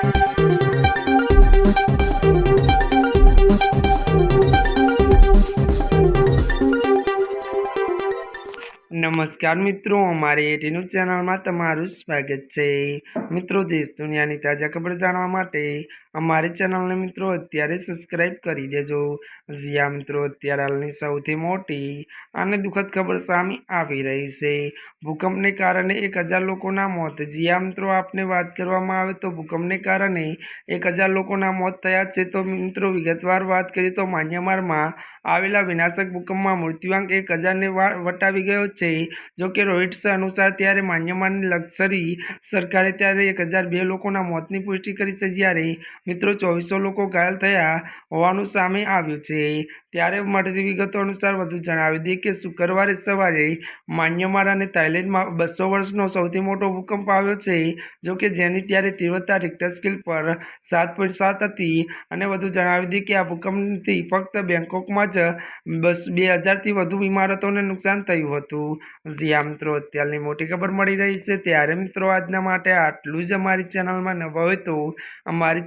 નમસ્કાર મિત્રો, અમારી એટીનું ચેનલમાં તમારું સ્વાગત છે. મિત્રો, દેશ દુનિયાની તાજા ખબર જાણવા માટે અમારી ચેનલને મિત્રો અત્યારે સબસ્ક્રાઈબ કરી દેજો. જ્યાં મિત્રો, અત્યારે હાલની સૌથી મોટી અને દુઃખદ ખબર સામે આવી રહી છે. ભૂકંપને કારણે એક હજાર લોકોના મોત. જ્યાં મિત્રો, આપને વાત કરવામાં આવે તો ભૂકંપને કારણે એક હજાર લોકોના મોત થયા છે. તો મિત્રો, વિગતવાર વાત કરીએ તો મ્યાનમારમાં આવેલા વિનાશક ભૂકંપમાં મૃત્યુઆંક એક હજારને વટાવી ગયો છે. જો કે રોહિટ્સ અનુસાર ત્યારે મ્યાનમારની લક્ઝરી સરકારે ત્યારે એક હજાર બે લોકોના મોતની પુષ્ટિ કરી છે. જ્યારે મિત્રો ચોવીસો લોકો ઘાયલ થયા હોવાનું સામે આવ્યું છે. ત્યારે મળતી વિગતો અનુસાર વધુ જણાવી દઈએ કે શુક્રવારે સવારે મ્યાનમાર અને થાઇલેન્ડમાં બસો વર્ષનો સૌથી મોટો ભૂકંપ આવ્યો છે, જો કે જેની ત્યારે તીવ્રતા રિક્ટર સ્કેલ પર સાત પોઈન્ટ સાત હતી. અને વધુ જણાવી દઈએ કે આ ભૂકંપથી ફક્ત બેંકોકમાં જ બસ બે હજારથી વધુ ઇમારતોને નુકસાન થયું હતું. જ્યાં મિત્રો, અત્યારની મોટી ખબર મળી રહી છે. ત્યારે મિત્રો, આજના માટે આટલું જ અમારી ચેનલમાં નવા હોય તો અમારી